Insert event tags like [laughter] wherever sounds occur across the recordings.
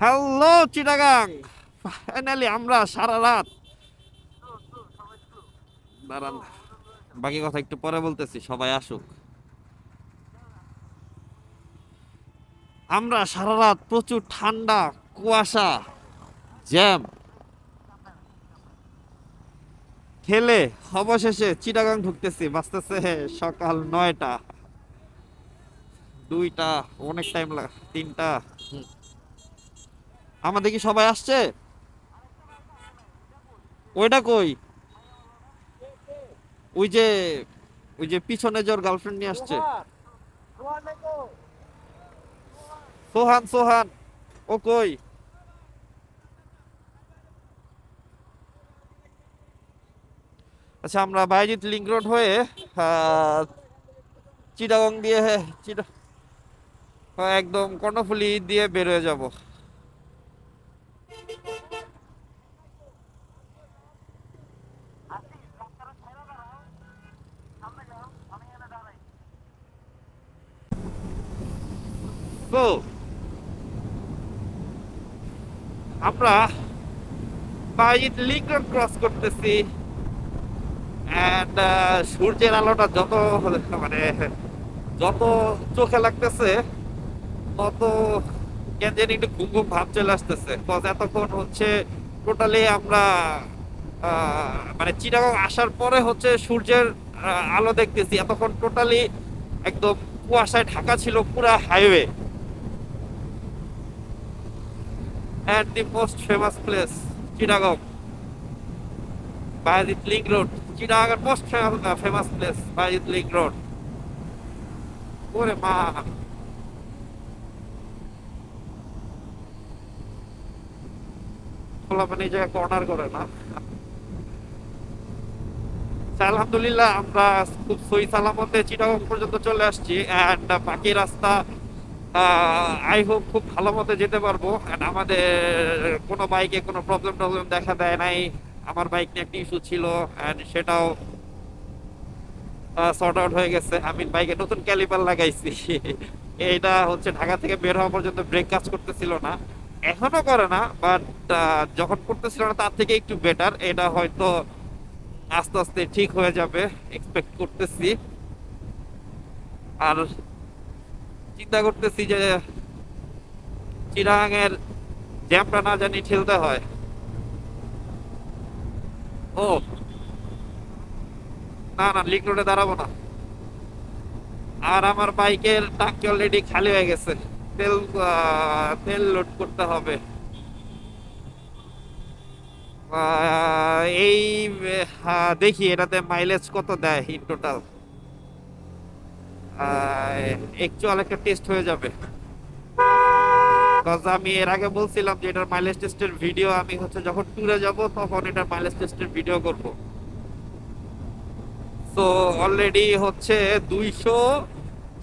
Hello Chittagong finally আমরা সারা রাত দাঁড়ান, বাকি কথা একটু পরে বলতেছি, সবাই আসুক। আমরা সারা রাত প্রচুর ঠান্ডা, কুয়াশা, জ্যাম। খেলে অবশেষে চিটাগাং ঢুকতেছি, বাঁচতেছে সকাল নয়টা। দুইটা, অনেক টাইম লাগে তিনটা। আমাদের কি সবাই আসছে? ওইটা কই? ওই যে ওই যে পিছনে যে ওর গার্লফ্রেন্ড নিয়ে আসছে। সোহান সোহান, ও কই? আচ্ছা আমরা বাইজিৎ লিঙ্ক রোড হয়ে চিটাগং দিয়ে, চিটা, একদম কর্ণফুলি দিয়ে বের হয়ে যাব। তো আমরা বাইজিৎ লিঙ্ক রোড ক্রস করতেছি অ্যান্ড সূর্যের আলোটা যত মানে যত চোখে লাগতেছে, তত কেন জানি একটু ঘুম ঘুম ভাব চলে আসতেছে। কজ এতক্ষণ হচ্ছে টোটালি আমরা মানে চিটাগাং আসার পরে হচ্ছে সূর্যের আলো দেখতেছি। এতক্ষণ টোটালি একদম কুয়াশায় ঢাকা ছিল পুরা highway at the famous place, place Chittagong Bayezid Link Road. Chittagong most famous place Bayezid Link Road. ওরে মা আলহামদুলিল্লাহ আমরা খুব সই সালামতে চিটাগং পর্যন্ত চলে আসছি অ্যান্ড বাকি রাস্তা আই হোপ খুব ভালো মতো যেতে পারব। অ্যান্ড আমাদের কোনো বাইকে কোনো প্রবলেম টবলেম দেখা দেয় নাই। আমার বাইক নিয়ে একটা ইস্যু ছিল অ্যান্ড সেটাও সর্ট আউট হয়ে গেছে। আমি বাইকে নতুন ক্যালিপার লাগাইছি। [laughs] এইটা হচ্ছে ঢাকা থেকে বের হওয়া পর্যন্ত ব্রেক কাজ করতেছিল না। এখনও করে না বাট যখন করতেছিল না, তার থেকে একটু বেটার এটা হয়তো আস্তে আস্তে ঠিক হয়ে যাবে। এক্সপেক্ট করতেছি। আর চিন্তা করতেছি যে চিরাঙের জ্যামটা না জানি ঠেলতে হয়। ও। না না লিক রোডে দাঁড়াবো না। আর আমার বাইকের টাঙ্কি অলরেডি খালি হয়ে গেছে। তেল তেল লোড করতে হবে। এই দেখি এটাতে মাইলেজ কত দেয় ইন টোটাল একচুয়াল একটা টেস্ট হয়ে যাবে। Cause আমি এর আগে বলছিলাম যে এটার মাইলেজ টেস্টের ভিডিও আমি হচ্ছে যখন ট্যুরে যাব তখন এটার মাইলেজ টেস্টের ভিডিও করব। তো অলরেডি হচ্ছে দুইশো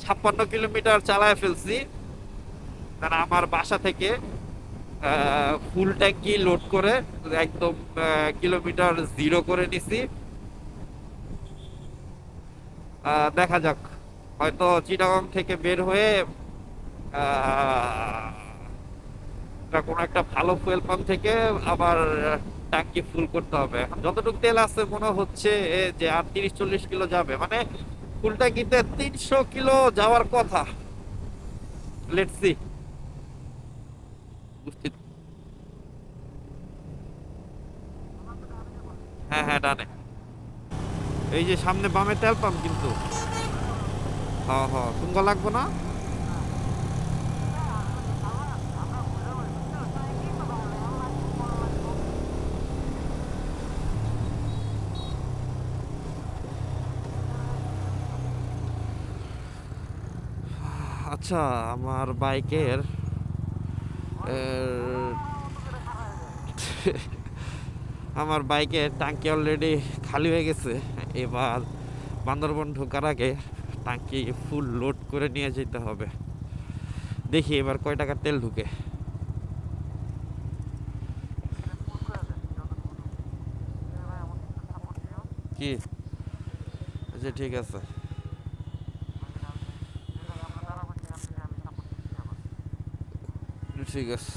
ছাপ্পান্ন কিলোমিটার চালায় ফেলছি। মানে আমার বাসা থেকে ফুল ট্যাঙ্কি লোড করে একদম কিলোমিটার জিরো করে নিছি। দেখা যাক। হয়তো চিটাগং থেকে বের হয়ে কোনো একটা ভালো ফুয়েল পাম্প থেকে আবার ট্যাঙ্কি ফুল করতে হবে। যতটুকু তেল আছে মনে হচ্ছে যে আর তিরিশ চল্লিশ কিলো যাবে। মানে ফুল ট্যাঙ্কিতে তিনশো কিলো যাওয়ার কথা। লেটস হ্যাঁ হ্যাঁ ডানে। এই যে সামনে বামে তেল পাম্প কিন্তু। হ্যাঁ হ্যাঁ। তুঙ্গ লাগবো না? আচ্ছা আমার বাইকের আমার বাইকের টাঙ্কি অলরেডি খালি হয়ে গেছে। এবার বান্দরবন ঢোকার আগে টাঙ্কি ফুল লোড করে নিয়ে যেতে হবে। দেখি এবার কয় টাকার তেল ঢুকে। কি? আচ্ছা ঠিক আছে। ঠিক আছে।